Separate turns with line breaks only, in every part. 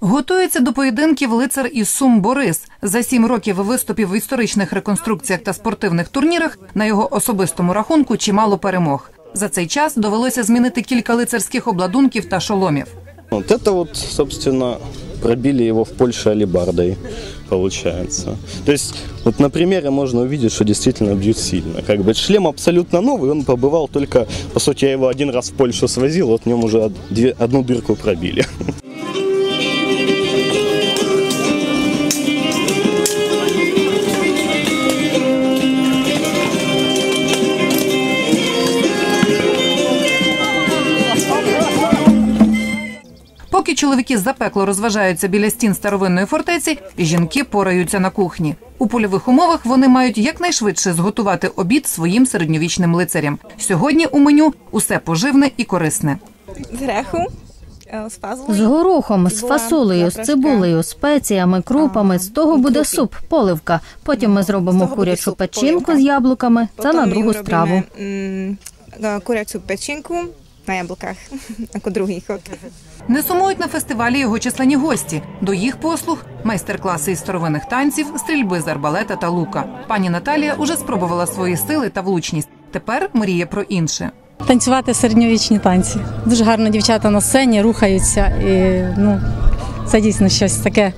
Готується до поєдинків лицар із Сум Борис. За сім років виступів в історичних реконструкціях та спортивних турнірах на його особистому рахунку чимало перемог. За цей час довелося змінити кілька лицарських обладунків та шоломів.
Вот это вот, собственно, пробили его в Польше алибардой, получается. То есть, вот на примере можно увидеть, что действительно бьют сильно. Как бы шлем абсолютно новый, он побывал только, по сути, я его один раз в Польшу свозил, вот в нем уже од- две- одну дырку пробили.
Поки чоловіки запекло розважаються біля стін старовинної фортеці, жінки пораються на кухні. У польових умовах вони мають якнайшвидше зготувати обід своїм середньовічним лицарям. Сьогодні у меню усе поживне і корисне.
з греху, е, з
горохом, з фасолею, з цибулею, спеціями, крупами. З того буде суп, поливка. Потім ми зробимо курячу печінку з яблуками. Це на другу страву.
е, Курячу печінку на яблуках, як у другий ход.
Не сумують на фестивалі його численні гості. До їх послуг майстер-класи із старовинних танців, стрільби з арбалета та лука. Пані Наталія уже спробувала свої сили та влучність. Тепер мріє про інше.
Танцювати середньовічні танці. Дуже гарно дівчата на сцені рухаються. І, ну, це дійсно щось таке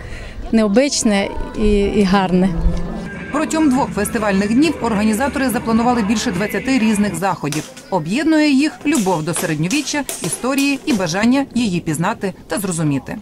необичне і, і гарне.
Протягом двох фестивальних днів організатори запланували більше 20 різних заходів. Об'єднує їх любов до середньовіччя, історії і бажання її пізнати та зрозуміти.